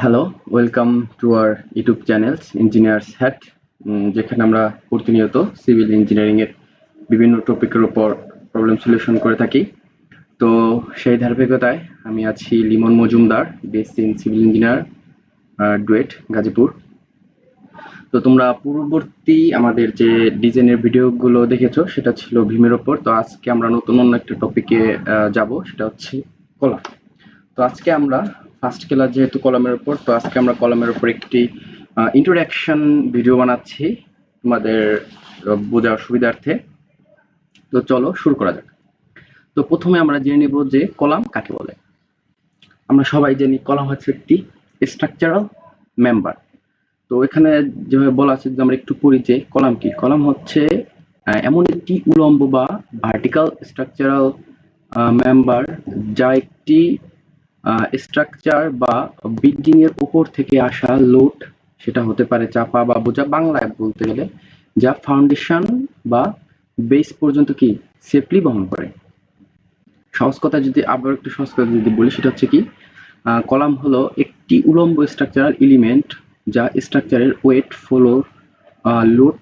Hello welcome to our YouTube channels Engineers Hat যেখানে আমরা প্রতিনিয়ত সিভিল ইঞ্জিনিয়ারিং এর বিভিন্ন টপিকের উপর প্রবলেম সলিউশন করে থাকি। তো সেই ধারাবাহিকতায় আমি আছি Limon Majumder best in civil engineer DUET Gazipur. তো তোমরা পূর্ববর্তী আমাদের যে ডিজাইনের ভিডিওগুলো দেখেছ, সেটা ছিল ভীমের ওপর। তো আজকে আমরা নতুন অন্য একটা টপিকে যাব, সেটা হচ্ছে কলা তো আজকে আমরা ফার্স্ট ক্লাস যেহেতু কলমের উপর, তো আজকে আমরা কলমের উপর একটি ইন্ট্রোডাকশন ভিডিও বানাচ্ছি তোমাদের বোঝার সুবিধার্থে। তো চলো শুরু করা যাক। তো প্রথমে আমরা জেনে নিব যে কলাম কাকে বলে। আমরা সবাই জানি কলাম হচ্ছে একটি স্ট্রাকচারাল মেম্বার তো এখানে যেভাবে বলা আছে যে আমরা একটু পড়ি যে কলাম কি, কলাম হচ্ছে এমন একটি উলম্ব বা ভার্টিক্যাল স্ট্রাকচারাল মেম্বার যা একটি স্ট্রাকচার বা বিল্ডিং এর উপর থেকে আসা লোড সেটা হতে পারে চাপা বা বোঝা বাংলায় বলতে গেলে, যা ফাউন্ডেশন বা বেস পর্যন্ত কি সেফলি বহন করে। সহজ কথা যদি আবার একটু সহজ কথা যদি বলি, সেটা হচ্ছে কি কলাম হলো একটি উলম্ব স্ট্রাকচারাল এলিমেন্ট যা স্ট্রাকচারের ওয়েট ফ্লোর লোড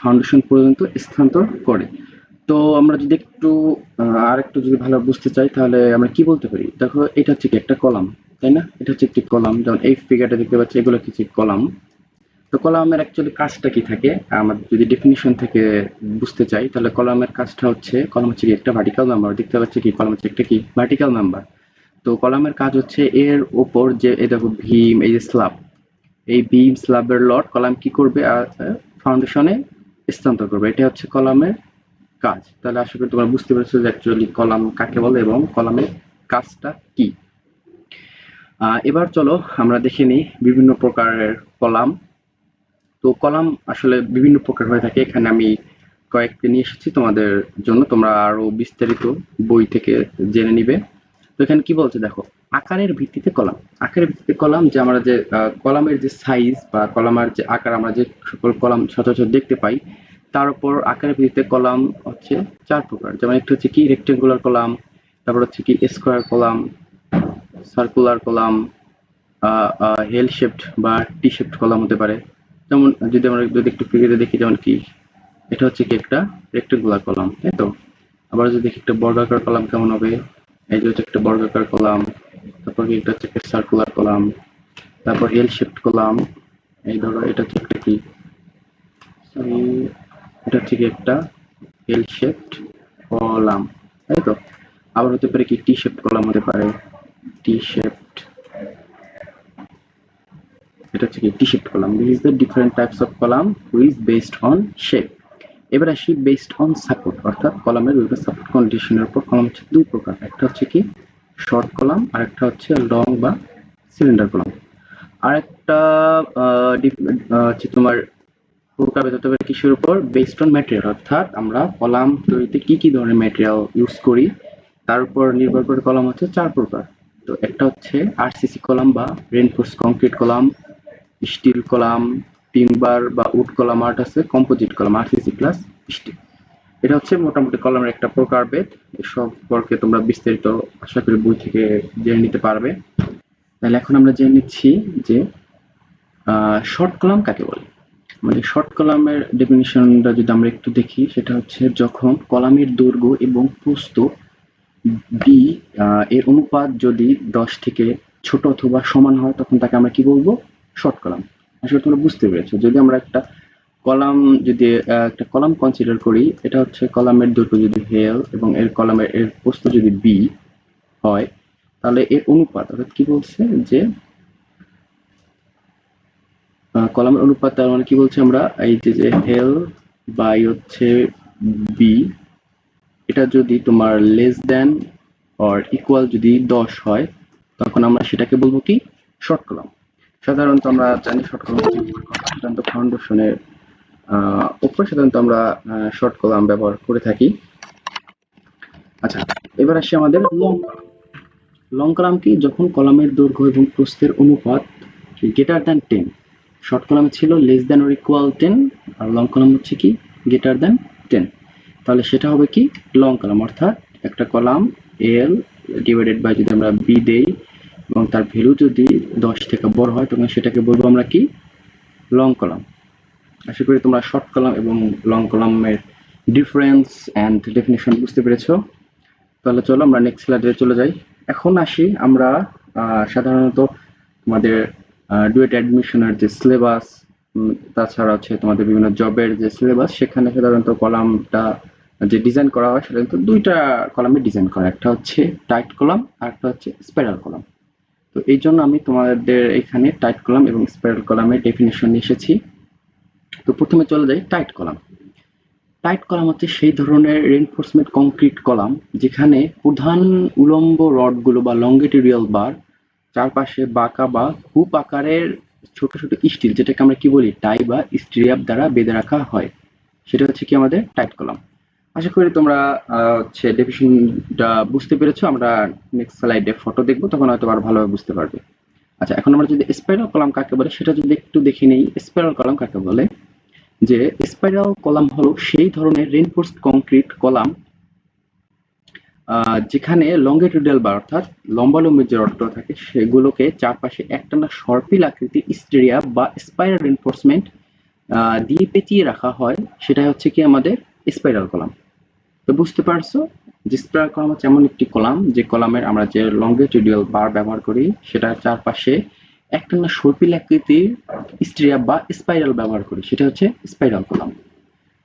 ফাউন্ডেশন পর্যন্ত স্থানান্তর করে। তো আমরা যদি একটু আর একটু যদি ভালো বুঝতে চাই, তাহলে আমরা কি বলতে পারি? দেখো, এটা হচ্ছে কি একটা কলাম, তাই না? এটা হচ্ছে একটি কলাম, যেমন এই ফিগারটা দেখতে পাচ্ছি, এগুলো কিছু কলাম। তো কলামের অ্যাকচুয়ালি কাজটা কি থাকে? আমাদের যদি ডেফিনিশন থেকে বুঝতে চাই, তাহলে কলামের কাজটা হচ্ছে, কলাম হচ্ছে কি একটা ভার্টিক্যাল নাম্বার দেখতে পাচ্ছি কি, কলাম হচ্ছে একটা কি ভার্টিক্যাল নাম্বার তো কলামের কাজ হচ্ছে এর ওপর যে, এই দেখো ভীম, এই যে স্ল্যাব এই ভীম স্ল্যাবের লট কলাম কি করবে? আর ফাউন্ডেশনে স্থানান্তর করবে। এটা হচ্ছে কলামের কাজ। তাহলে আশা করি তোমরা বুঝতে পেরেছ যে অ্যাকচুয়ালি কলাম কাকে বলে এবং কলামের কাজটা কি। এবার চলো আমরা দেখে নিই বিভিন্ন প্রকারের কলাম। তো কলাম আসলে বিভিন্ন প্রকার হয়ে থাকে। এখানে আমি কয়েকটি নিয়ে এসেছি তোমাদের জন্য। তোমরা আরও বিস্তারিত বই থেকে জেনে নিবে। তো এখানে কি বলছে দেখো, আকারের ভিত্তিতে কলাম। আকারের ভিত্তিতে কলাম যে আমরা যে কলামের যে সাইজ বা কলামের যে আকার আমরা যে সকল কলাম সচরাচর দেখতে পাই তার উপর আকারের ভিত্তিতে কলাম হচ্ছে চার প্রকার। যেমন একটা হচ্ছে কি রেক্টেঙ্গুলার কলাম, তারপর হচ্ছে কি square column circular column L shaped বা টি শেপড কলাম হতে পারে। যেমন যদি আমরা যদি একটু ফিগারে দেখি, যেমন কি, এটা হচ্ছে কি একটা রেক্টেঙ্গুলার কলাম, তাই তো? আবার যদি দেখি একটা বর্গাকার কলাম কেমন হবে? এই যে হচ্ছে একটা বর্গাকার কলাম, তারপর কি, এটা হচ্ছে একটা সার্কুলার কলাম, তারপর হেল শেপড কলাম, এই ধরো, এটা হচ্ছে একটা কি? এটা হচ্ছে কি একটা এল শেপড কলাম, তাই তো? আবার হতে পারে কি টি শেপড কলাম হতে পারে। টি শেপড এটা হচ্ছে কি T shaped column. This is the different types of column which is based on shape এবার আসি বেসড অন সাপোর্ট অর্থাৎ কলামের বিভিন্ন সাপোর্ট কন্ডিশনের উপর। কলাম হচ্ছে দুই প্রকার, একটা হচ্ছে কি শর্ট কলাম আর একটা হচ্ছে লং বা সিলিন্ডার কলাম। আর একটা হচ্ছে তোমার প্রকার হতে পারে কিসের উপর? বেসড অন ম্যাটেরিয়াল অর্থাৎ আমরা কলাম তৈরিতে কি কি ধরনের ম্যাটেরিয়াল ইউজ করি? তার উপর নির্ভর করে কলাম হচ্ছে চার প্রকার। তো একটা হচ্ছে আরসিসি কলাম বা reinforced concrete column steel column timber বা উড কলাম আর্ট আছে composite column RCC plus steel এটা হচ্ছে মোটামুটি কলামের একটা প্রকার প্রকারভেদ সম্পর্কে তোমরা বিস্তারিত আশা করি বই থেকে জেনে নিতে পারবে। তাহলে এখন আমরা জেনে নিচ্ছি যে শর্ট কলাম কাকে বলে? মানে শর্ট কলামের ডেফিনিশনটা যদি আমরা একটু দেখি, সেটা হচ্ছে যখন কলামের দৈর্ঘ্য এবং প্রস্থ বি এর অনুপাত যদি দশ থেকে ছোট অথবা সমান হয়, তখন তাকে আমরা কি বলব? শর্ট কলাম আসলে তোমরা বুঝতে পেরেছ। যদি আমরা একটা কলাম যদি একটা কলাম কনসিডার করি, এটা হচ্ছে কলামের দৈর্ঘ্য যদি হেল এবং এর কলামের, এর প্রস্থ যদি বি হয়, তাহলে এর অনুপাত অর্থাৎ কি বলছে? যে কলামের অনুপাত তার মানে কি বলছি আমরা? এই যে যে হেল বাই হচ্ছে বি এটা যদি তোমার লেস দেন অর ইকুয়াল যদি দশ হয়, তখন আমরা সেটাকে বলব কি? শর্ট কলাম সাধারণত আমরা জানি শর্ট কলাম সাধারণত ফাউন্ডেশনের উপর সাধারণত আমরা শর্ট কলাম ব্যবহার করে থাকি। আচ্ছা এবার আসি আমাদের লং লং কলাম কি? যখন কলামের দৈর্ঘ্য এবং প্রস্থের অনুপাত গ্রেটার দ্যান টেন শর্ট কলামে ছিল less than or equal ten R long column হচ্ছে কি? গ্রেটার দেন টেন তাহলে সেটা হবে কি? লং কলাম অর্থাৎ একটা কলাম এল ডিভাইডেড বাই যদি আমরা বি দেই এবং তার ভ্যালু যদি দশ থেকে বড় হয়, তখন সেটাকে বলব আমরা কি? লং কলাম আশা করি তোমরা শর্ট কলাম এবং লং কলামের ডিফারেন্স অ্যান্ড ডেফিনেশন বুঝতে পেরেছ। তাহলে চলো আমরা নেক্সট স্লাইডে চলে যাই। এখন আসি আমরা সাধারণত তোমাদের ডুয়েট অ্যাডমিশনের যে সিলেবাস তাছাড়া হচ্ছে তোমাদের বিভিন্ন জবের যে সিলেবাস সেখানে সাধারণত কলামটা যে ডিজাইন করা হয় সাধারণত দুইটা কলামে ডিজাইন করা একটা হচ্ছে টাইট কলাম আর একটা হচ্ছে স্পাইরাল কলাম তো এই জন্য আমি তোমাদের এখানে টাইট কলাম এবং স্পাইরাল কলামের ডেফিনেশন এসেছি। তো প্রথমে চলে যাই টাইট কলাম টাইট কলাম হচ্ছে সেই ধরনের রেনফোর্সমেন্ট কংক্রিট কলাম যেখানে প্রধান উলম্ব রডগুলো বা লঙ্গিটিউডিয়াল বার চারপাশে বাঁকা বা হুপ আকারের ছোট ছোট স্টিল, যেটাকে আমরা কি বলি, টাই বা স্ট্রিয়াপ দ্বারা বেঁধে রাখা হয়। সেটা হচ্ছে কি আমাদের টাইট কলাম। আশা করি তোমরা হচ্ছে ডেফিনেশনটা বুঝতে পেরেছ। আমরা নেক্সট স্লাইডে ফটো দেখব, তখন হয়তো আরও ভালোভাবে বুঝতে পারবে। আচ্ছা এখন আমরা যদি স্পাইরাল কলাম কাকে বলে, সেটা যদি একটু দেখে নেই স্পাইরাল কলাম কাকে বলে? যে স্পাইরাল কলাম হলো সেই ধরনের রেনফোর্সড কংক্রিট কলাম যেখানে লঙ্গিটিউডাল বার অর্থাৎ লম্বালম্বি যে রডটা থাকে, সেগুলোকে চারপাশে একটানা সর্পিল আকৃতির স্টেরিয়া বা স্পাইরাল রেনফোর্সমেন্ট দিয়ে পেঁচিয়ে রাখা হয়। সেটা হচ্ছে কি আমাদের স্পাইরাল কলাম। তো বুঝতে পারছ যে স্পাইরাল কলাম হচ্ছে এমন একটি কলাম, যে কলামের আমরা যে লঙ্গিটিউডিয়াল বার ব্যবহার করি, সেটা চারপাশে একটানা সর্পিল আকৃতির স্ট্রিয়া বা স্পাইরাল ব্যবহার করি। সেটা হচ্ছে স্পাইরাল কলাম।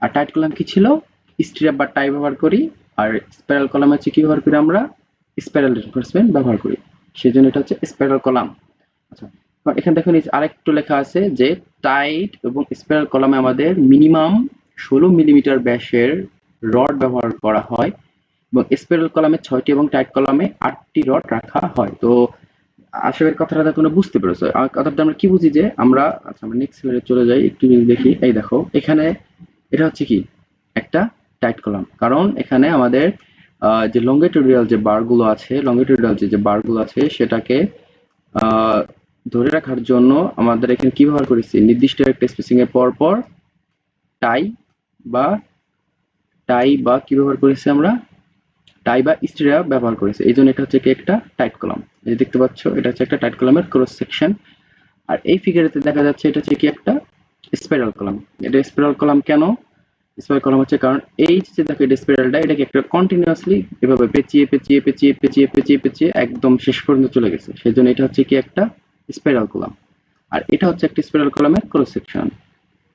আর টাইট কলাম কি ছিল? স্ট্রিয়া বা টাই ব্যবহার করি। আর স্পাইরাল কলাম হচ্ছে কি ব্যবহার করি আমরা? স্পাইরাল রিনফোর্সমেন্ট ব্যবহার করি। সেই জন্য এটা হচ্ছে স্পাইরাল কলাম আচ্ছা এখানে দেখুন আরেকটু লেখা আছে যে টাইট এবং স্পাইরাল কলামে আমাদের মিনিমাম ষোলো মিলিমিটার ব্যাসের রড ব্যবহার করা হয় এবং স্পাইরাল কলামে ছয়টি এবং টাইট কলামে আটটি রড রাখা হয়। তো করি কথাটা তোমরা বুঝতে পেরেছ। কথাটা আমরা কি বুঝি যে আমরা আচ্ছা আমরা নেক্সট চলে যাই, একটু দেখি, এই দেখো, এখানে এটা হচ্ছে কি? একটা টাইট কলাম কারণ এখানে আমাদের যে লঙ্গিটিউডিয়াল যে বারগুলো আছে লঙ্গিটিউডিয়াল যে বারগুলো আছে, সেটাকে ধরে রাখার জন্য আমাদের এখানে কি ব্যবহার করেছি? নির্দিষ্ট একটা স্পেসিং এর পর পর টাই বা টাই বা কি ব্যবহার করেছি আমরা? টাই বা স্টিরা ব্যবহার করেছে। এই জন্য এটা হচ্ছে কি একটা টাইট কলাম এই যে দেখতে পাচ্ছ, এটা হচ্ছে একটা টাইট কলামের ক্রস সেকশন আর এই ফিগারেতে দেখা যাচ্ছে এটা হচ্ছে কি একটা স্পাইরাল কলাম এটা স্পাইরাল কলাম কেন? স্পাইরাল কলাম হচ্ছে কারণ এই যে দেখো এটা এটাকে একটা কন্টিনিউয়াসলি এভাবে পেঁচিয়ে পেঁচিয়ে পেঁচিয়ে পেঁচিয়ে পেঁচিয়ে পেঁচিয়ে একদম শেষ পর্যন্ত চলে গেছে। সেই জন্য এটা হচ্ছে কি একটা স্পাইরাল কলাম আর এটা হচ্ছে একটা স্পাইরাল কলামের ক্রস সেকশন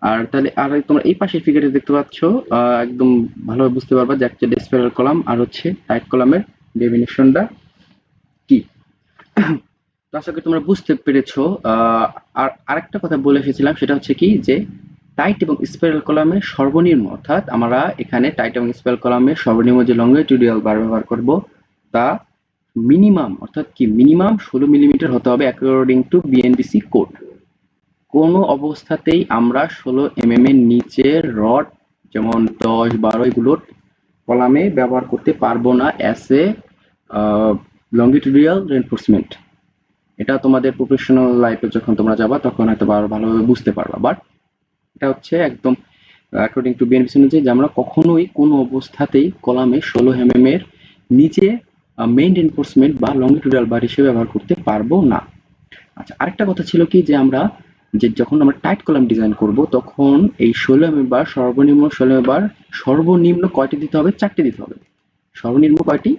আর তাহলে আর তোমরা এই পাশের ফিগারে দেখতে পাচ্ছ একদম ভালোভাবে বুঝতে পারবা যে একটা স্পাইরাল কলাম আর হচ্ছে টাইট কলামের ডেফিনেশনটা কি। আশা করি তোমরা বুঝতে পেরেছ আর আরেকটা কথা বলে এসেছিলাম, সেটা হচ্ছে কি যে টাইট এবং স্পাইরাল কলামের সর্বনিম্ন, অর্থাৎ আমরা এখানে টাইট এবং স্পাইরাল কলামের সর্বনিম্ন যে লঙ্গিটিউডিয়াল বার ব্যবহার করব, তা মিনিমাম অর্থাৎ কি মিনিমাম ষোলো মিলিমিটার হতে হবে অ্যাকর্ডিং টু বিএনবিসি কোড কোনো অবস্থাতেই আমরা ষোলো এমএম এর নিচে রড যেমন দশ, বারো এগুলোর কলামে ব্যবহার করতে পারব না অ্যাস এ লঙ্গিটিউডিয়াল রেনফোর্সমেন্ট এটা তোমাদের প্রফেশনাল লাইফে যখন তোমরা যাবা, তখন হয়তো ভালোভাবে বুঝতে পারবা। বাট এটা হচ্ছে একদম অ্যাকর্ডিং টু বিএনপিসি অনুযায়ী যে আমরা কখনোই কোনো অবস্থাতেই কলামে ষোলো এমএম এর নিচে মেইন এনফোর্সমেন্ট বা লঙ্গিটিউডিয়াল বার হিসেবে ব্যবহার করতে পারব না। আচ্ছা আরেকটা কথা ছিল কি যে আমরা, যে যখন আমরা টাইট কলাম ডিজাইন করব, তখন এই ষোলো এম বার সর্বনিম্ন ষোলো এম বার সর্বনিম্ন কয়টি দিতে হবে? চারটি দিতে হবে। সর্বনিম্ন কয়টি?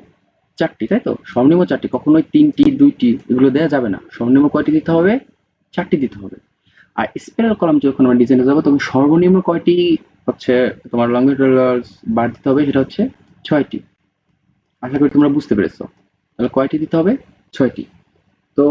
চারটি, তাই তো? সর্বনিম্ন চারটি, কখনোই তিনটি, দুইটি এগুলো দেওয়া যাবে না। সর্বনিম্ন কয়টি দিতে হবে? চারটি দিতে হবে। আর স্পাইরাল কলাম যখন আমরা ডিজাইনে যাব, তখন সর্বনিম্ন কয়টি হচ্ছে তোমার লঙ্গিটিউডাল বার দিতে হবে? সেটা হচ্ছে ছয়টি। আশা করি তোমরা বুঝতে পেরেছ। তাহলে কয়টি দিতে হবে? ছয়টি। তো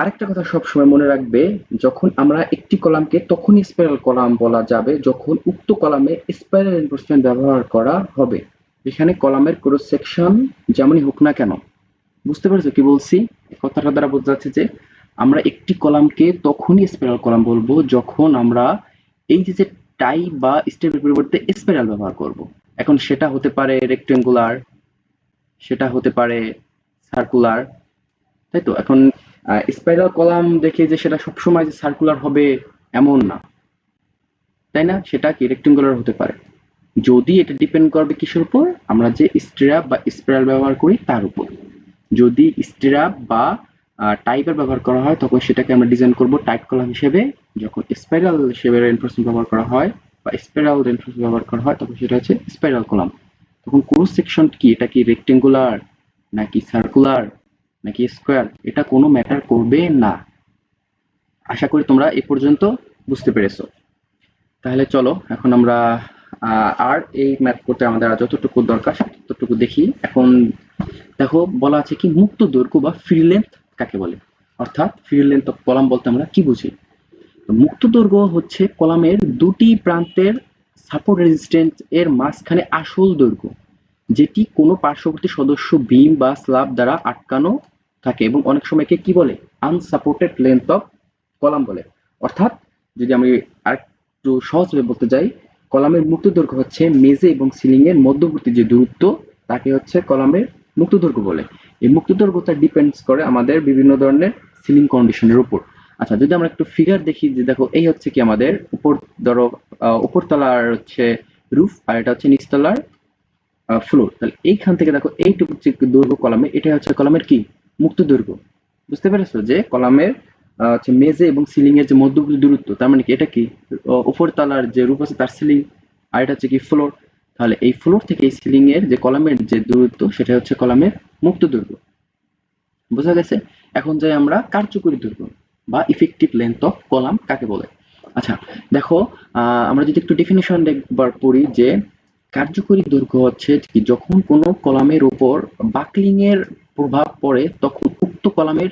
আরেকটা কথা সবসময় মনে রাখবে, যখন আমরা একটি কলামকে তখনই স্পাইরাল কলাম বলা যাবে যখন উক্ত কলামে স্পাইরাল এনফোর্সমেন্ট ব্যবহার করা হবে। এখানে কলামের ক্রস সেকশন যেমনই হোক না কেন। বুঝতে পেরেছ কি বলছি? কথাটা দ্বারা বোঝা যাচ্ছে যে আমরা একটি কলামকে তখনই স্পাইরাল কলাম বলব যখন আমরা এই যে টাই বা স্টেপের পরিবর্তে স্পাইরাল ব্যবহার করব। এখন সেটা হতে পারে রেক্টেঙ্গুলার সেটা হতে পারে সার্কুলার তাই তো? এখন স্পাইরাল কলাম দেখে যে সেটা সবসময় যে সার্কুলার হবে এমন না। তাই না? সেটা কি রেক্টেঙ্গুলার হতে পারে। যদি এটা ডিপেন্ড করবে কিসের উপর? আমরা যে স্ট্র্যাপ বা স্পাইরাল ব্যবহার করি তার উপর। যদি স্টিরাপ বা টাইপের ব্যবহার করা হয়, তখন সেটাকে আমরা ডিজাইন করব টাইট কলাম হিসেবে। যখন স্পাইরাল শেপের রেনফোর্সমেন্ট ব্যবহার করা হয় বা স্পাইরাল রেনফোর্সমেন্ট ব্যবহার করা হয়, তখন সেটা হচ্ছে স্পাইরাল কলাম তখন ক্রস সেকশন কি? এটা কি রেক্টেঙ্গুলার নাকি সার্কুলার নাকি স্কোয়ার এটা কোনো ম্যাটার করবে না। আশা করি তোমরা এ পর্যন্ত বুঝতে পেরেছ। তাহলে চলো, এখন আমরা আর এই ম্যাথ করতে আমাদের আর যতটুকু দরকার ততটুকু দেখি। এখন দেখো, বলা আছে কি, মুক্ত দৈর্ঘ্য বা ফ্রি লেন্থ কাকে বলে? অর্থাৎ ফ্রি লেন্থ অফ কলাম বলতে আমরা কি বুঝি? মুক্ত দৈর্ঘ্য হচ্ছে কলামের দুটি প্রান্তের সাপোর্ট রেজিস্ট্যান্স এর মাঝখানে আসল দৈর্ঘ্য, যেটি কোনো পার্শ্ববর্তী সদস্য বিম বা স্ল্যাব দ্বারা আটকানো থাকে এবং অনেক সময় কি বলে? আনসাপোর্টেড লেন্থ অফ কলাম বলে। অর্থাৎ যদি আমি আরেকটু সহজভাবে বলতে যাই, কলামের মুক্ত দৈর্ঘ্য হচ্ছে মেজে এবং সিলিং এর মধ্যবর্তী যে দূরত্ব, তাকে হচ্ছে কলামের মুক্ত দৈর্ঘ্য বলে। এই মুক্ত দৈর্ঘ্যটা ডিপেন্ডস করে আমাদের বিভিন্ন ধরনের সিলিং কন্ডিশনের উপর। আচ্ছা যদি আমরা একটু ফিগার দেখি যে দেখো, এই হচ্ছে কি আমাদের উপর, ধরো উপরতলার হচ্ছে রুফ আর এটা হচ্ছে নিচতলার ফ্লোর তাহলে এইখান থেকে দেখো, এইটুকু দৈর্ঘ্য কলামে এটা হচ্ছে কলামের কি? মুক্ত দৈর্ঘ্য বুঝতে পেরেছ যে কলামের হচ্ছে মেজে এবং সিলিং এর যে মধ্যবর্তী দূরত্ব, তার মানে কি, এটা কি? উপর তলার যে রূপ আছে, তার সিলিং আর এটা হচ্ছে কি ফ্লোর তাহলে এই ফ্লোর থেকে এই সিলিং এর যে কলামের যে দূরত্ব সেটা হচ্ছে কলামের মুক্ত দৈর্ঘ্য। বোঝা গেছে? এখন যাই আমরা কার্যকরী দৈর্ঘ্য বা ইফেক্টিভ লেন্থ অফ কলাম কাকে বলে? আচ্ছা দেখো আমরা যদি একটু ডেফিনেশন দেখবার পড়ি যে কার্যকরী দৈর্ঘ্য হচ্ছে কি যখন কোনো কলামের উপর বাকলিং এর প্রভাব পড়ে, তখন উক্ত কলামের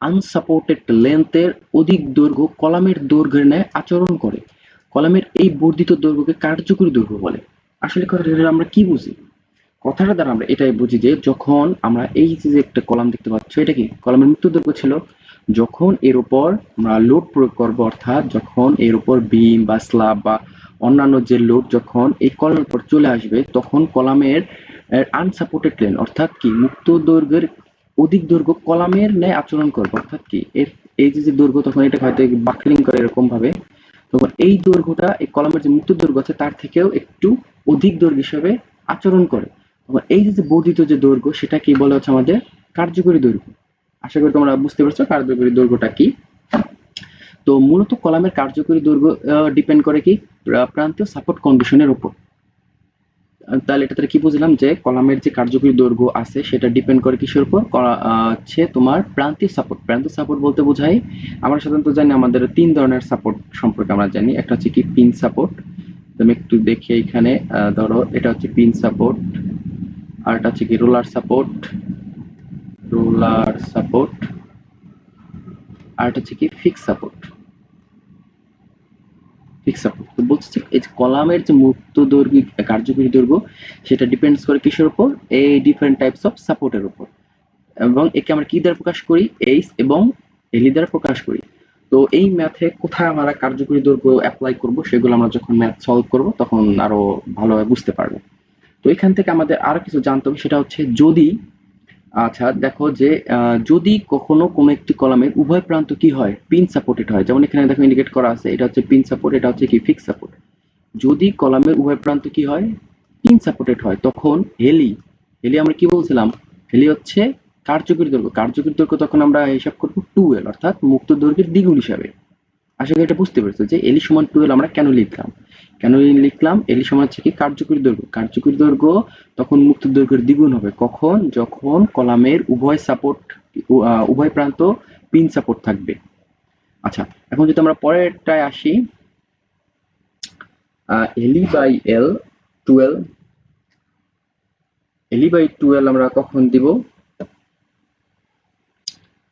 আনসাপোর্টেড লেন্থের অধিক দৈর্ঘ্য কলামের দৈর্ঘ্যের ন্যায় আচরণ করে। কলামের এই বর্ধিত দৈর্ঘ্যকে কার্যকরী দৈর্ঘ্য বলে। আসলে কথাটা আমরা কি বুঝি? কথাটা দ্বারা আমরা এটাই বুঝি যে যখন আমরা এই যে একটা কলাম দেখতে পাচ্ছ, এটা কি? কলামের মৃত্যু দৈর্ঘ্য ছিল। যখন এর উপর আমরা লোড প্রয়োগ করব, অর্থাৎ যখন এর উপর বিম বা স্ল্যাব বা অন্যান্য যে লোড যখন এই কলামের উপর চলে আসবে, তখন কলামের আনসাপোর্টেড লেন অর্থাৎ কি? মুক্ত দৈর্ঘ্যের অধিক দৈর্ঘ্য কলামের ন্যায় আচরণ করবে। অর্থাৎ কি? এর, এই যে দৈর্ঘ্য, তখন এটা হয়তো বাকলিং করে এরকম ভাবে তখন এই দৈর্ঘ্যটা, এই কলামের যে মুক্ত দৈর্ঘ্য আছে, তার থেকেও একটু অধিক দৈর্ঘ্য হিসেবে আচরণ করে। তোমার এই যে বর্ধিত যে দৈর্ঘ্য সেটা কি বলে হচ্ছে আমাদের কার্যকরী দৈর্ঘ্য। আশা করি তোমরা বুঝতে পারছ কার্যকরী দৈর্ঘ্যটা কি। তো মূলত কলামের কার্যকরী দৈর্ঘ্য ডিপেন্ড করে কি প্রান্তীয় সাপোর্ট কন্ডিশনের উপর। তাহলে এটা কি বুঝলাম যে কলামের যে কার্যকরী দৈর্ঘ্য আছে, সেটা ডিপেন্ড করে কিসের উপর? হচ্ছে তোমার প্রান্তিক সাপোর্ট প্রান্তিক সাপোর্ট বলতে বোঝাই আমরা সাধারণত জানি আমাদের তিন ধরনের সাপোর্ট সম্পর্কে আমরা জানি। একটা হচ্ছে কি পিন সাপোর্ট তুমি একটু দেখি এখানে ধরো, এটা হচ্ছে পিন সাপোর্ট আর এটা হচ্ছে কি রোলার সাপোর্ট রোলার সাপোর্ট আর এটা হচ্ছে কি ফিক্স সাপোর্ট ফিক্স সাপোর্ট তো বলছে এই যে কলামের যে মুক্ত দৈর্ঘ্য কার্যকরী দৈর্ঘ্য, সেটা ডিপেন্ডস করে কিসের উপর? এই ডিফারেন্ট টাইপস অফ সাপোর্টের উপর। এবং একে আমরা কি দ্বারা প্রকাশ করি? এইচ এবং এলি দ্বারা প্রকাশ করি। তো এই ম্যাথে কোথায় আমরা কার্যকরী দৈর্ঘ্য অ্যাপ্লাই করব, সেগুলো আমরা যখন ম্যাথ সলভ করব, তখন আরও ভালোভাবে বুঝতে পারব। তো এখান থেকে আমাদের আরও কিছু জানতে হবে, সেটা হচ্ছে যদি আচ্ছা দেখো যে যদি কখনো কোনো একটি কলামের উভয় প্রান্ত কি হয়? পিন সাপোর্টেড হয়। যেমন এখানে দেখো ইন্ডিকেট করা আছে, এটা হচ্ছে পিন সাপোর্ট এটা হচ্ছে কি? ফিক্স সাপোর্ট যদি কলামের উভয় প্রান্ত কি হয়? পিন সাপোর্টেড হয়। তখন হেলি হেলি আমরা কি বলছিলাম? হেলি হচ্ছে কার্যকরী দৈর্ঘ্য। কার্যকরী দৈর্ঘ্য তখন আমরা হিসাব করব টুয়েল অর্থাৎ মুক্ত দৈর্ঘ্যের দ্বিগুণ হিসাবে। আশা করি এটা বুঝতে পেরেছ যে এলি সমান টুয়েল আমরা কেন লিখলাম? কেন লিখলাম? এলি সমান হচ্ছে কি কার্যকরী দৈর্ঘ্য। কার্যকরী দৈর্ঘ্য তখন মুক্ত দৈর্ঘ্যের দ্বিগুণ হবে। কখন? যখন কলামের উভয় সাপোর্ট উভয় প্রান্ত পিন সাপোর্ট থাকবে। আচ্ছা এখন যদি আমরা পরেরটায় আসি L E by L twelve L E by twelve আমরা কখন দিব?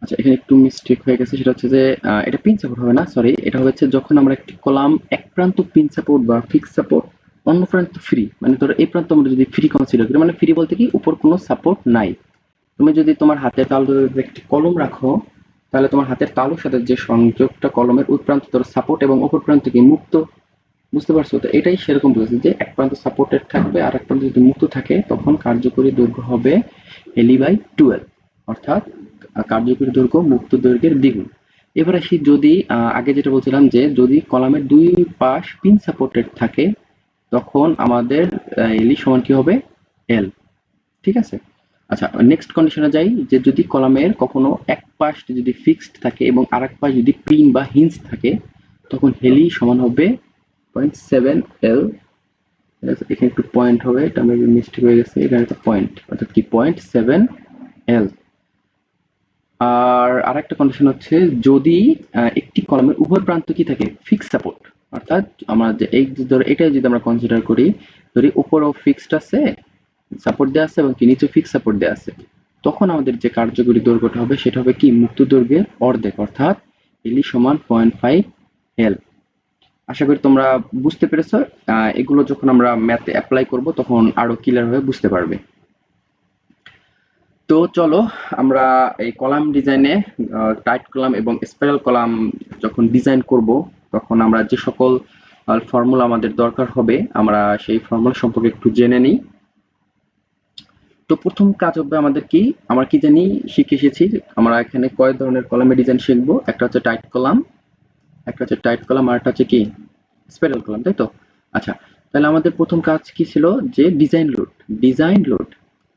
আচ্ছা এখানে একটু মিস্টেক হয়ে গেছে, সেটা হচ্ছে যে এটা পিন সাপোর্ট হবে না সরি এটা হচ্ছে যখন আমরা একটি কলাম এক প্রান্ত পিন সাপোর্ট বা ফিক্স সাপোর্ট অন্য প্রান্ত ফ্রি মানে ধরো এই প্রান্ত আমরা যদি ফ্রি কনসিডার করি মানে ফ্রি বলতে কি উপর কোনো সাপোর্ট নাই। তুমি যদি তোমার হাতের তালু একটি কলম রাখো, তাহলে তোমার হাতের তালুর সাথে যে সংযোগটা কলমের ওই প্রান্ত ধরো সাপোর্ট এবং অপর প্রান্ত কি মুক্ত, বুঝতে পারছ? তো এটাই সেরকম বুঝেছে যে এক প্রান্ত সাপোর্টেড থাকবে আর এক প্রান্ত যদি মুক্ত থাকে, তখন কার্যকরী দৈর্ঘ্য হবে এলি বাই টুয়েলভ অর্থাৎ কার্যকরী দৈর্ঘ্য, মুক্ত দৈর্ঘ্যের দ্বিগুণ। এবার আসি যদি আগে যেটা বলছিলাম যে, যদি কলামের দুই পাশ পিন সাপোর্টেড থাকে, তখন আমাদের এলি সমান কি হবে? এল ঠিক আছে? আচ্ছা নেক্সট কন্ডিশনে যাই, যে যদি কলামের কখনো এক পাশ যদি ফিক্সড থাকে এবং আরেক পাশ যদি প্রিন বা হিঞ্জ থাকে, তখন হেলি সমান হবে পয়েন্ট সেভেন এল এখানে একটু পয়েন্ট হবে, এটা মিস্টেক হয়ে গেছে, এখানে একটা পয়েন্ট অর্থাৎ কি? পয়েন্ট সেভেন এল আর আরেকটা কন্ডিশন হচ্ছে যদি একটি কলামের উভয় প্রান্ত কি থাকে? ফিক্স সাপোর্ট অর্থাৎ আমরা যে এই ধরো, এটাই যদি আমরা কনসিডার করি যদি উপরও ফিক্সড আছে সাপোর্ট দেওয়া আছে এবং কি নিচে ফিক্স সাপোর্ট দেওয়া আছে, তখন আমাদের যে কার্যকরী দৈর্ঘ্যটা হবে, সেটা হবে কি? মুক্ত দৈর্ঘ্যের অর্ধেক, অর্থাৎ এলি সমান পয়েন্ট ফাইভ এল আশা করি তোমরা বুঝতে পেরেছ এগুলো যখন আমরা ম্যাথে অ্যাপ্লাই করব, তখন আরও ক্লিয়ার হয়ে বুঝতে পারবে। তো চলো, আমরা এই কলাম ডিজাইনে টাইট কলাম এবং স্পাইরাল কলাম যখন ডিজাইন করব, তখন আমরা যে সকল ফর্মুলা আমাদের দরকার হবে, আমরা সেই ফর্মুলা সম্পর্কে একটু জেনে নিই। তো প্রথম কাজ হবে আমাদের কি? আমরা কি জানি? শিখে এসেছি। আমরা এখানে কয় ধরনের কলামের ডিজাইন শিখব। একটা হচ্ছে টাইট কলাম, একটা হচ্ছে টাইট কলাম, আর একটা হচ্ছে কি? স্পাইরাল কলাম, তাই তো? আচ্ছা তাহলে আমাদের প্রথম কাজ কি ছিল? যে design load design load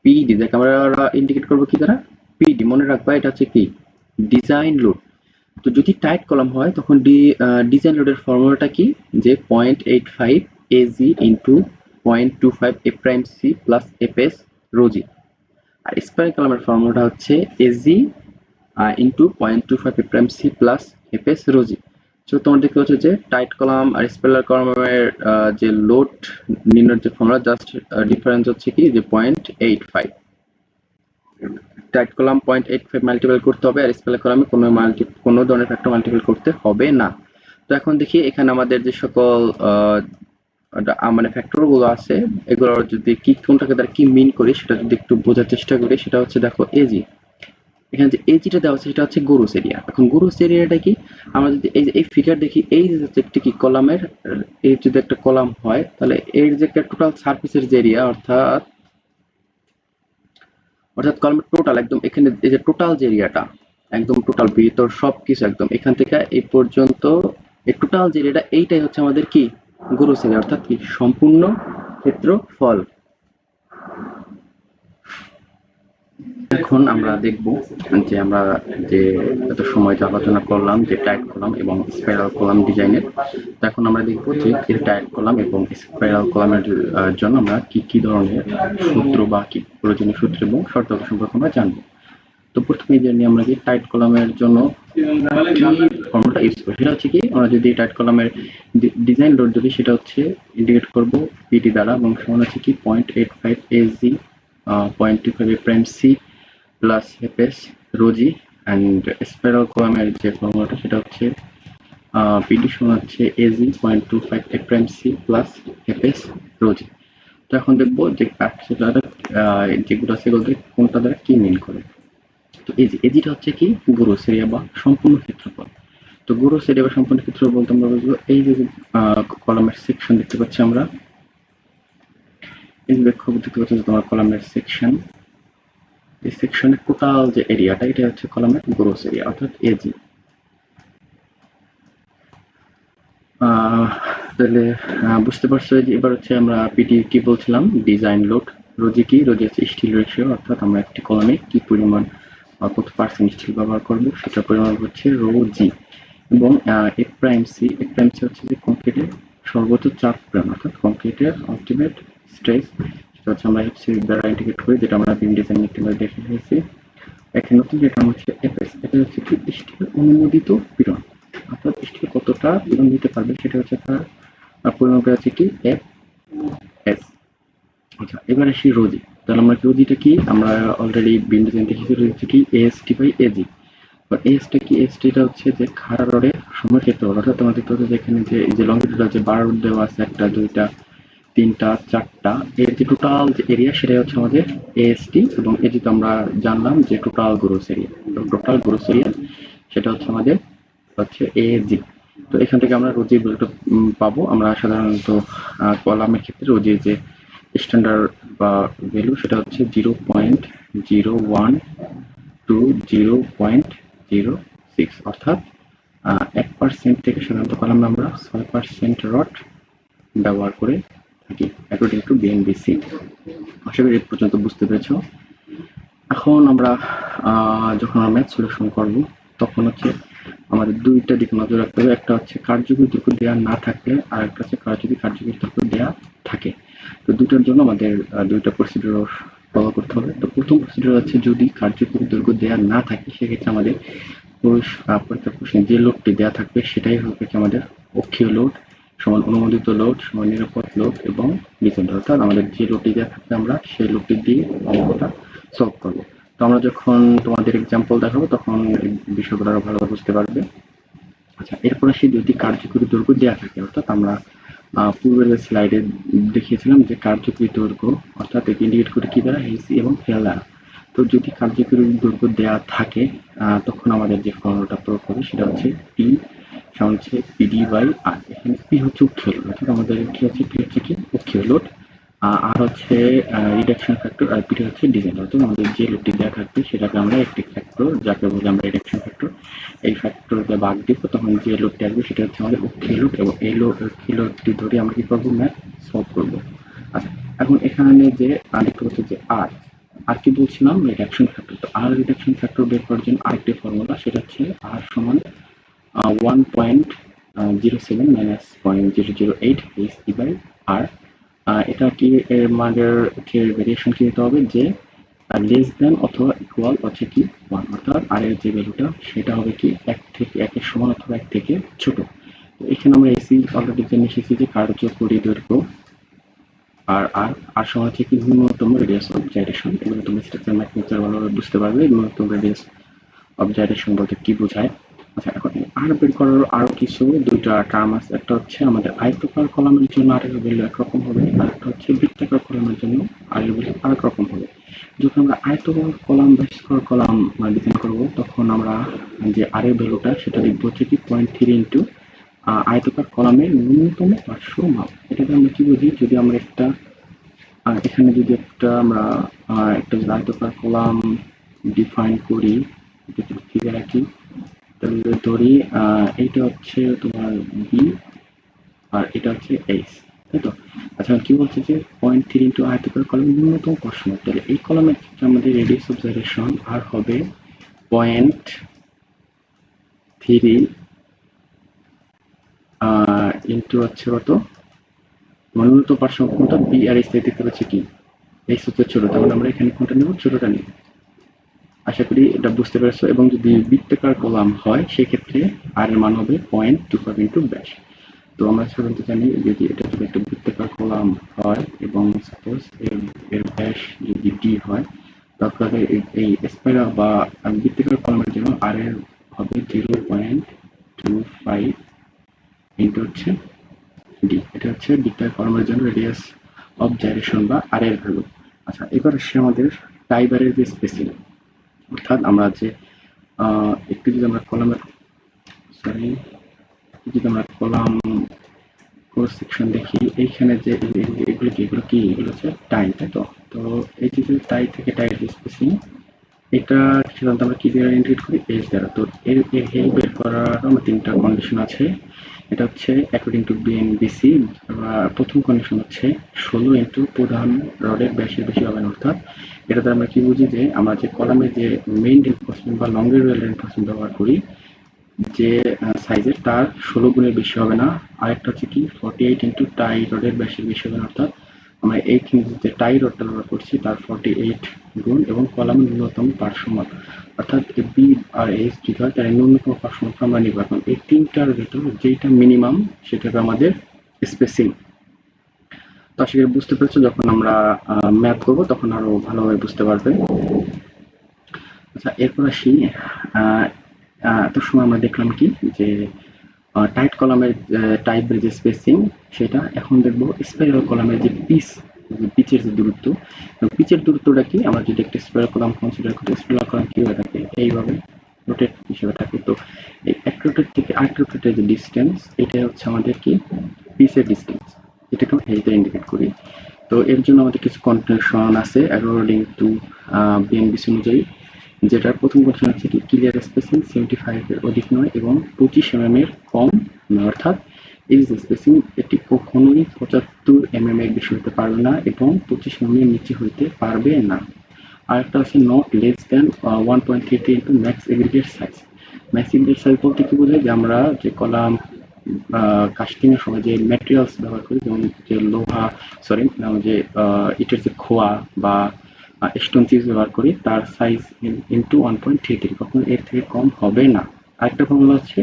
PD যাকে আমরা ইন্ডিকেট করব কি দ্বারা পিডি মনে রাখবা এটা হচ্ছে কি? ডিজাইন লোড তো যদি টাইট কলাম হয়, তখন ডি ডিজাইন লোডের ফর্মুলাটা কি? যে point eight five AG into point two five A prime C plus F S rho g R spiral কলামের ফর্মুলাটা হচ্ছে AG into point two five A prime C plus F S rho g তোমার দেখতে পাচ্ছ যে tied column আর স্পেলার কলামের যে load যে ফর্মুলা জাস্ট ডিফারেন্স হচ্ছে কি যে point eight five tied column point eight five multiple করতে হবে আর স্পেলার কলামে কোনো মাল্টি কোনো ধরনের ফ্যাক্টর মাল্টিপল করতে হবে না। তো এখন দেখি এখানে আমাদের যে সকল মানে ফ্যাক্টরগুলো আছে, এগুলোর যদি কি কোনটাকে দ্বারা কি মিন করি সেটা যদি একটু বোঝার চেষ্টা করি, সেটা হচ্ছে দেখো এজি এখানে যে এজিটা দেওয়া আছে, সেটা হচ্ছে গরুস এরিয়া এখন গরুস এরিয়াটা কি? আমরা যদি এই যে, এই ফিগার দেখি, এই যে একটি কি কলামের, এই যদি একটা কলাম হয়, তাহলে এর যে একটা টোটাল সারফেসের যে এরিয়া অর্থাৎ অর্থাৎ কলামের টোটাল একদম এখানে, এই যে টোটাল যে এরিয়াটা একদম টোটাল ভিতর সব কিছু একদম, এখান থেকে এই পর্যন্ত, এই টোটাল যে এরিয়াটা এইটাই হচ্ছে আমাদের কি? গরুস এরিয়া অর্থাৎ কি? সম্পূর্ণ ক্ষেত্রফল। এখন আমরা দেখব যে আমরা যে এত সময় যে আলোচনা করলাম, যে টাইট কলাম এবং স্পাইরাল কলাম ডিজাইনের তো এখন আমরা দেখব যে এই টাইট কলাম এবং স্পাইরাল কলামের জন্য আমরা কি কি ধরনের সূত্র বা কি প্রয়োজনীয় সূত্র এবং শর্ত সম্পর্কে আমরা জানব। তো প্রথমে জানি আমরা যে টাইট কলামের জন্য ফর্মুলাটা ইউজ করি সেটা হচ্ছে কি, আমরা যদি টাইট কলামের ডিজাইন লোড যদি সেটা হচ্ছে ইন্ডিকেট করব পিটি দ্বারা এবং সমান হচ্ছে কি point eight five AC point two five prime C plus F S rho g and spiral কলামের যে ফর্মুলাটা সেটা হচ্ছে পিডি সমান হচ্ছে AG point two five A C plus F S rho g তো এখন দেখব যে সেটা যেগুলো আছে থেকে কোনটা দ্বারা কি মিন করে। তো এজি এজিটা হচ্ছে কি গ্রোস এরিয়া বা সম্পূর্ণ ক্ষেত্রফল। তো গ্রোস এরিয়া বা সম্পূর্ণ ক্ষেত্রফল বলতে আমরা বুঝব, এই যে কলামের সেকশন দেখতে পাচ্ছি আমরা। এই দেখো দেখতে পাচ্ছি তোমার কলামের সেকশন এই সেকশনের টোটাল যে এরিয়াটা এটা হচ্ছে কলামের গ্রোস এরিয়া অর্থাৎ এজি তাহলে বুঝতে পারছ যে এবার হচ্ছে আমরা পিটি কি বলছিলাম? ডিজাইন লোড রোজি কি? রোজি হচ্ছে স্টিল রেশিও অর্থাৎ আমরা একটি কলামে কি পরিমাণ কত পার্সেন্ট স্টিল ব্যবহার করব সেটা পরিমাণ হচ্ছে রো জি এবং F prime C F prime C হচ্ছে যে কংক্রিটের সর্বোচ্চ চাপ পরিমাণ অর্থাৎ কংক্রিটের আলটিমেট স্ট্রেস সেটা হচ্ছে আমরা এফ সি দ্বারা ইন্ডিকেট করি যেটা আমরা বিম ডিজাইন একটি দেখে একটা নতুন হচ্ছে এফএস এটা হচ্ছে কি? অনুমোদিত পীড়ন। অর্থাৎ স্টিল কতটা পীড়ন দিতে পারবে সেটা হচ্ছে তার এফ এস আচ্ছা এবার আসি রোজি। তাহলে আমরা রোজিটা কি? আমরা অলরেডি বিম ডিজাইন দেখেছি, রোজি কি এএসটি বাই এজি এসটা কি? এসটিটা হচ্ছে যে খাড়া রডের সময় ক্ষেত্রফল অর্থাৎ দেখতে হচ্ছে যেখানে যে যে যে বার দেওয়া আছে একটা, দুইটা তিনটা, চারটা এর যে টোটাল যে এরিয়া সেটাই হচ্ছে আমাদের এএসটি এবং এই যেটা আমরা জানলাম যে total gross area total gross area সেটা হচ্ছে আমাদের হচ্ছে এজি তো এখান থেকে আমরা রোজি ভ্যালুটা পাবো। আমরা সাধারণত কলামের ক্ষেত্রে রোজি যে স্ট্যান্ডার্ড বা ভ্যালু সেটা হচ্ছে zero point zero one two zero point zero six অর্থাৎ এক পার্সেন্ট থেকে সাধারণত কলামে আমরা ছয় পার্সেন্ট রড ব্যবহার করে অ্যাকর্ডিং টু বিএনবিসি আশা করি পর্যন্ত বুঝতে পেরেছ। এখন আমরা যখন আমরা ম্যাথ সলিউশন করব তখন হচ্ছে আমাদের দুইটা দিকে নজর রাখতে হবে। একটা হচ্ছে কার্যকরী তর্ক দেওয়া না থাকলে আর একটা হচ্ছে কার- যদি কার্যকরী তর্ক দেওয়া থাকে। তো দুটার জন্য আমাদের দুইটা প্রসিডিউর ফলো করতে হবে। তো প্রথম প্রসিডিউর হচ্ছে যদি কার্যকরী দৈর্ঘ্য দেওয়া না থাকে সেক্ষেত্রে আমাদের পুরুষ আহ, পরীক্ষার প্রশ্নে যে লোডটি দেওয়া থাকবে সেটাই হবে আমাদের অক্ষীয় লোড সমান অনুমোদিত লোড, সমান নিরাপদ লোড এবং বিচল অর্থাৎ আমাদের যে লোডটি দেওয়া থাকবে আমরা সেই লোডটি দিয়ে অঙ্কটা সলভ করব। তো আমরা যখন তোমাদের এক্সাম্পল দেখাবো, তখন বিষয়গুলো আরও ভালোভাবে বুঝতে পারবে। আচ্ছা এরপরে আসি যদি কার্যকরী দৈর্ঘ্য দেওয়া থাকে, অর্থাৎ আমরা পূর্বের স্লাইডে দেখিয়েছিলাম যে কার্যকরী দৈর্ঘ্য, অর্থাৎ এটি ইন্ডিকেট করে কি দ্বারা হেসি এবং ফেল দ্বারা। তো যদি কার্যকরী দৈর্ঘ্য দেওয়া থাকে তখন আমাদের যে ফর্মুলাটা প্রয়োগ হবে সেটা হচ্ছে পি সমান হচ্ছে পিডি বাই আর এখানে পি হচ্ছে উৎক্ষীয় লোড অর্থাৎ আমাদের কি হচ্ছে পি হচ্ছে কি? উৎক্ষীয় লোড আর হচ্ছে রিডাকশন ফ্যাক্টর আর পিটা হচ্ছে ডিজাইন অর্থাৎ আমাদের যে লোডটি দেওয়া থাকবে সেটাকে আমরা একটি ফ্যাক্টর যাকে বলি আমরা রিডাকশন ফ্যাক্টর এই ফ্যাক্টরকে বাদ দিব তখন যে লোডটি আসবে সেটা হচ্ছে আমাদের উৎক্ষীয় লোড এবং এই লোডটি ধরে আমরা কি করব? ম্যাথ সলভ করব। আচ্ছা এখন এখানে যে আরেকটা হচ্ছে যে আর আর কি বলছিলাম? রিডাকশন ফ্যাক্টর তো আর রিডাকশন ফ্যাক্টর বের করার জন্য আরেকটি ফর্মুলা সেটা হচ্ছে আর সমান one point zero seven minus point zero zero eight S by R এটা কি, এর ভেরিয়েশন কি হতে হবে? যে লেস দেন অথবা ইকুয়াল হচ্ছে কি? ওয়ান অর্থাৎ আর এর যে ভ্যালুটা সেটা হবে কি এক থেকে একের সমান অথবা এক থেকে ছোট। এখানে আমরা এসি অলরেডি জেনে এসেছি যে কার্যকরী দৈর্ঘ্য আর আর আর সমান হচ্ছে কি ন্যূনতম রেডিয়াস অফ জাইরেশন এগুলো তুমি স্ট্রাকচার বুঝতে পারবে, ন্যূনতম রেডিয়াস অফ জাইরেশন বলতে কি বোঝায়। আচ্ছা এখন আর বের করার আরও কিছু, দুইটা টার্ম আছে। একটা হচ্ছে আমাদের আয়তকার কলামের জন্য আর এর একরকম হবে। আর একটা হচ্ছে বৃত্তাকার কলামের জন্য আর এর ভ্যালু রকম হবে। যখন আমরা আয়তকার কলাম বা স্কোয়ার কলাম ডিজাইন করব, তখন আমরা যে আর এর ভ্যালুটা সেটা লিখব হচ্ছে কি পয়েন্ট থ্রি ইন্টু আয়তকার কলামের ন্যূনতম পার্শ্ব মাপ এটাকে আমরা কি বুঝি? যদি আমরা একটা এখানে যদি একটা আমরা একটা আয়তকার কলাম ডিফাইন করি ফিগার রাখি তাহলে ধরি এইটা হচ্ছে তোমার বি আর এটা হচ্ছে এইচ তাই তো? আচ্ছা কি বলছে যে পয়েন্ট থ্রি ইন্টু আয়তকার কলম ন্যূনতম প্রশ্ন। তাহলে এই কলমের ক্ষেত্রে আমাদের রেডিয়াস অফ জাইরেশন আর হবে পয়েন্ট থ্রি ইন্টু হচ্ছে কত? ন্যূনতম পার্শ্ব কোনটা? বি আর এইচ দেখতে পাচ্ছি কি? এইচ হচ্ছে ছোট, তাহলে আমরা এখানে কোনটা নেব? ছোটটা নেব। আশা করি এটা বুঝতে পেরেছ। এবং যদি বৃত্তাকার কলাম হয়, সেক্ষেত্রে আর এর মান হবে পয়েন্ট টু ফাইভ ইন্টু ব্যাস তো আমরা সাধারণত জানি যদি এটা যদি একটা বৃত্তাকার কলাম হয় এবং সাপোজ এর এর ব্যাস যদি ডি হয়, তাহলে এই- স্পাইরাল বা বৃত্তাকার কলামের জন্য আর এর হবে zero point two five into হচ্ছে ডি এটা হচ্ছে বৃত্তাকার কলামের জন্য রেডিয়াস অফ জাইরেশন বা আর এর ভ্যালু আচ্ছা এবার আসছে আমাদের টাইবারের যে স্পেসিং অর্থাৎ আমরা যে একটু যদি আমরা কলামের সরি যদি আমরা কলাম কোর্স সেকশন দেখি, এইখানে যে এগুলো কি এগুলো কি, এগুলো হচ্ছে টাই তাই তো? তো এই যে টাই থেকে টাই স্পেসিং এটা সাধারণত আমরা কি দিয়ে ইন্ডিকেট করি? এজ দ্বারা। তো এর এই বের করার আমার তিনটা কন্ডিশন আছে। এটা হচ্ছে অ্যাকর্ডিং টু বিএনবিসি প্রথম কন্ডিশন হচ্ছে ষোলো ইন্টু প্রধান রডের ব্যাসের বেশি হবে না, অর্থাৎ এটাতে আমরা কি বুঝি যে আমরা যে কলামে যে মেইন রেনফোর্সমেন্ট বা লঙ্গের রেল রেনফোর্সমেন্ট ব্যবহার করি, যে সাইজের তার ষোলো গুণের বেশি হবে না। আরেকটা হচ্ছে কি ফর্টি এইট ইন্টু টাই রডের বেশি বেশি হবে না, অর্থাৎ আমরা এইখানে যে টাই রডটা ব্যবহার করছি, তার ফর্টি এইট গুণ এবং কলামের ন্যূনতম পার্শ্বমাপ অর্থাৎ বি আর এইচ যদি হয় তার ন্যূনতম পার্শ্বমাপটা আমরা নিব এখন এই তিনটার ভেতর যেইটা মিনিমাম সেটা হবে আমাদের স্পেসিং তো আশা করি বুঝতে পেরেছ, যখন আমরা ম্যাথ করব, তখন আরও ভালোভাবে বুঝতে পারবে। আচ্ছা এরপর আসি এত সময় আমরা দেখলাম কি, যে টাইট কলামের টাইপের যে স্পেসিং সেটা এখন দেখব স্পাইরাল কলামের যে পিস পিচের যে দূরত্ব পিচের দূরত্বটা কি, আমরা যদি একটা স্পাইরাল কলাম কনসিডার করি স্পাইরাল কলাম কি হয়ে থাকে? এইভাবে রোটেট হিসেবে থাকে। তো এই এক রোটেট থেকে আরেক রোটেটের যে ডিস্টেন্স এটা হচ্ছে আমাদের কি পিসের ডিস্টেন্স এটাকে আমরা এইটা ইন্ডিকেট করি। তো এর জন্য আমাদের কিছু কন্ডিশন আছে অ্যাকর্ডিং টু বিএনবিসি অনুযায়ী। যেটার প্রথম কন্ডিশন হচ্ছে কি ক্লিয়ার স্পেসিং সেভেন্টি ফাইভ এর অধিক নয় এবং পঁচিশ এমএম এর কম নয়, অর্থাৎ এই যে স্পেসিং এটি কখনোই পঁচাত্তর এমএম এর বেশি হতে পারবে না এবং পঁচিশ এমএম এর নিচে হইতে পারবে না। আরেকটা আছে not less than one point three three into max aggregate size max aggregate size বলতে কি বোঝায়? যে আমরা যে কলাম কাস্টিং এর সময় যে ম্যাটেরিয়ালস ব্যবহার করি, যেমন যে লোহা সরি যে ইটের যে খোয়া বা স্টোন চিজ ব্যবহার করি, তার size into one point three three কখনো এর থেকে কম হবে না। আরেকটা ফর্মুলা হচ্ছে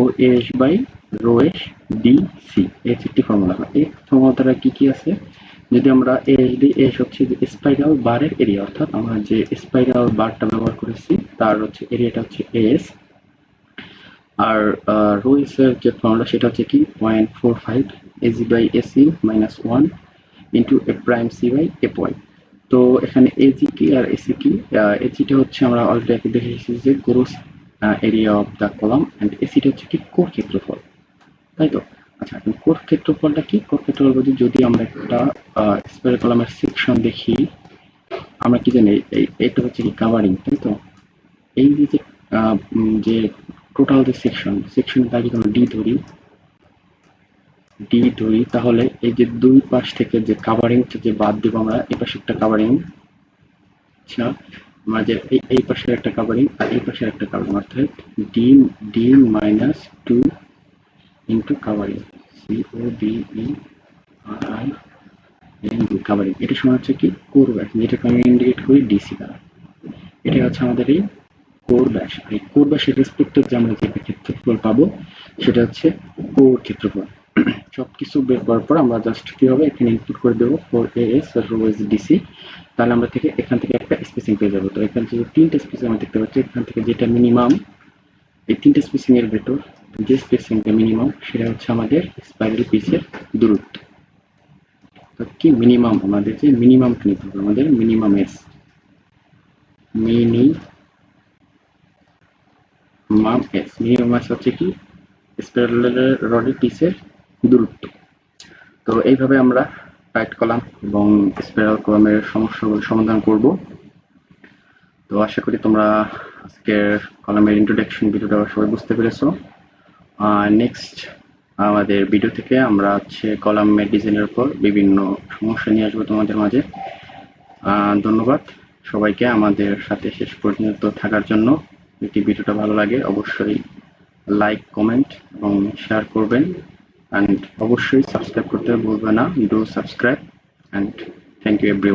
ও S by rho S D C এই একটি ফর্মুলা এই ফর্মুলা দ্বারা কী, কি আছে? যদি আমরা এস দিই এস হচ্ছে যে স্পাইরাল বারের এরিয়া অর্থাৎ আমরা যে স্পাইরাল বারটা ব্যবহার করেছি, তার হচ্ছে এরিয়াটা হচ্ছে এস আর রোইস এর যে ফর্মুলা সেটা হচ্ছে কি? Point four five AG by AC minus one into A prime C by A point তো এখানে এজি কি আর এসি কি? এজিটা হচ্ছে আমরা অলরেডি দেখে এসেছি যে gross area of the column and এসিটা হচ্ছে কি কোর ক্ষেত্রফল। তাই তো? আচ্ছা কোর ক্ষেত্রফলটা কি? কোর ক্ষেত্রফল বলতে যদি আমরা একটা স্পেয়ার কলামের সেকশন দেখি, আমরা কি জানি? এটা হচ্ছে কি কাভারিং তাই তো? এই যে যে টোটাল যে সেকশন সেকশনের দাগে আমরা ডি ধরি। ডি ধরি, তাহলে এই যে দুই পাশ থেকে যে কাভারিং যে বাদ দিব আমরা, এই পাশে একটা কাভারিং আচ্ছা আমরা যে এই এই পাশের একটা কাভারিং আর এই পাশের একটা কাভারিং অর্থাৎ D D minus two into covering CO ও বি ই আর আই কাভারিং এটা সমান হচ্ছে কি? কোর ব্যাস যেটাকে আমি ইন্ডিকেট করি ডিসি দ্বারা। এটা হচ্ছে আমাদের এই কোর ব্যাস। এই কোর ব্যাসের রেসপেক্টিভ যে আমরা যে ক্ষেত্রফল পাবো, সেটা হচ্ছে কোর ক্ষেত্রফল। সবকিছু বের করার পর আমরা জাস্ট কি হবে, এখানে ইনপুট করে দেবো four A S rho S DC তাহলে আমরা থেকে এখান থেকে একটা স্পেসিং পেয়ে যাব। তো এখান থেকে তিনটে স্পেসিং আমরা দেখতে পাচ্ছি, এখান থেকে যেটা মিনিমাম এই তিনটে এর ভেতর যে স্পেসিংটা মিনিমাম সেটা হচ্ছে আমাদের স্পাইরাল পিসের দূরত্ব। কি মিনিমাম আমাদের যে মিনিমাম নিতে হবে, আমাদের minimum S minimum S minimum S হচ্ছে কি? স্পাইরাল রডের পিসের দূরত্ব। তো এইভাবে আমরা টাইট কলাম এবং স্পেরাল কলামের সমস্যাগুলো সমাধান করব। তো আশা করি তোমরা আজকের কলামের ইন্ট্রোডাকশন ভিডিওটা সবাই বুঝতে পেরেছ। নেক্সট আমাদের ভিডিও থেকে আমরা হচ্ছে কলামের ডিজাইনের উপর বিভিন্ন সমস্যা নিয়ে আসব তোমাদের মাঝে। ধন্যবাদ সবাইকে আমাদের সাথে শেষ পর্যন্ত থাকার জন্য। যদি ভিডিওটা ভালো লাগে, অবশ্যই লাইক কমেন্ট এবং শেয়ার করবেন। অ্যান্ড অবশ্যই সাবস্ক্রাইব করতে ভুলবে না। Do subscribe and thank you every